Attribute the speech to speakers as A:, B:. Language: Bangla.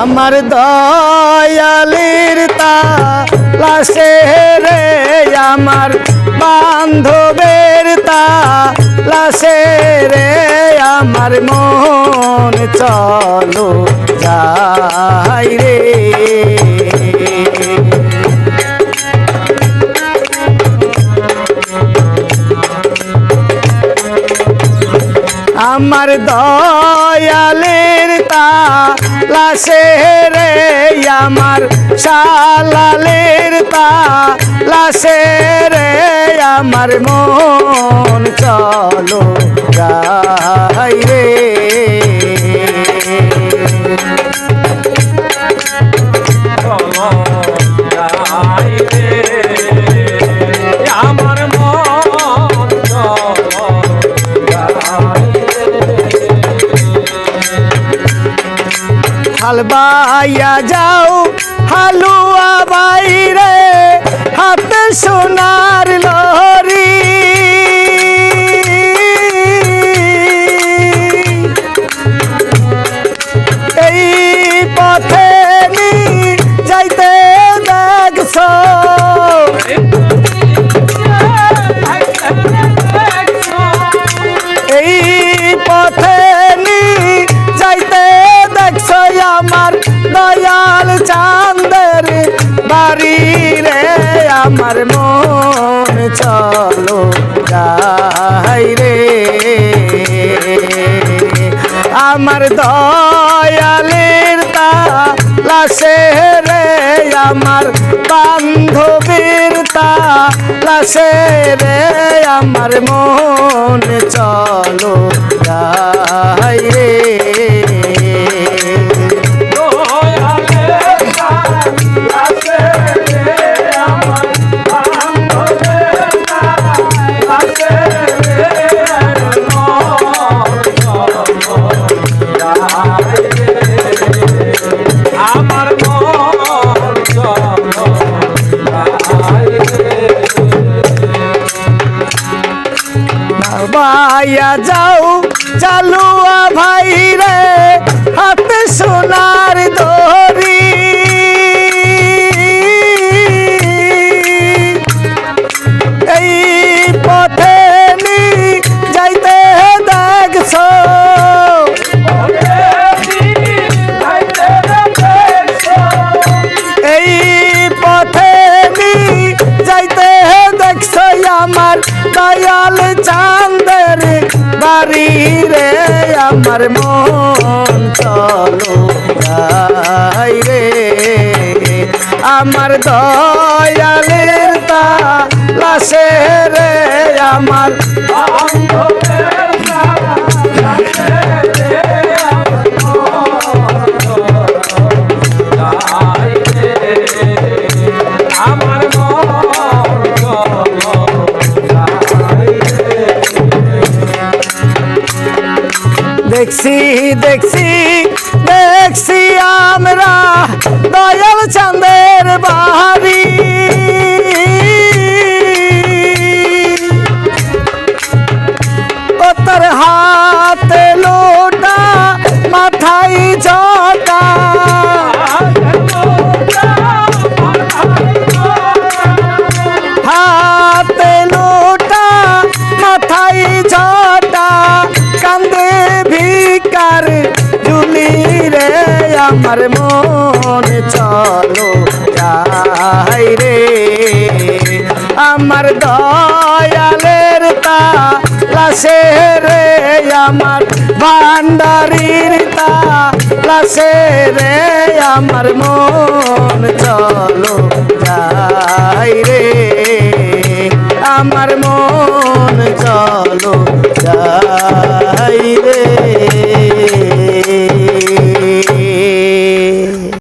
A: আমার দয়ালির তালাশে রে আমার বান্ধবের তালাশে রে আমার মন চলো যাই রে। আমার দয়ালের তালাশে রে আমার শালালের তালাশে রে আমার মন হালবাইয়া যাও হালুয়া বাইরে হাতে সোনার যাই রে। আমার দয়ালের তালাশে রে, আমার বান্ধবীর তালাশে রে, আমার মন চলো যাই রে। দয়াল চাঁদের বাড়ি রে, আমার মন চলো যাই রে। আমার দয়ালের তালাশে রে, আমার
B: আমার
A: দেখছি দেখছি দেখছি আমরা দয়াল চাঁদের বাহারি। আমার মন চলো যাই রে। আমার দয়ালের তালাশে রে, আমার ভান্ডারির তালাশে রে, আমার মন চলো যাই রে। আমার মন চলো যাই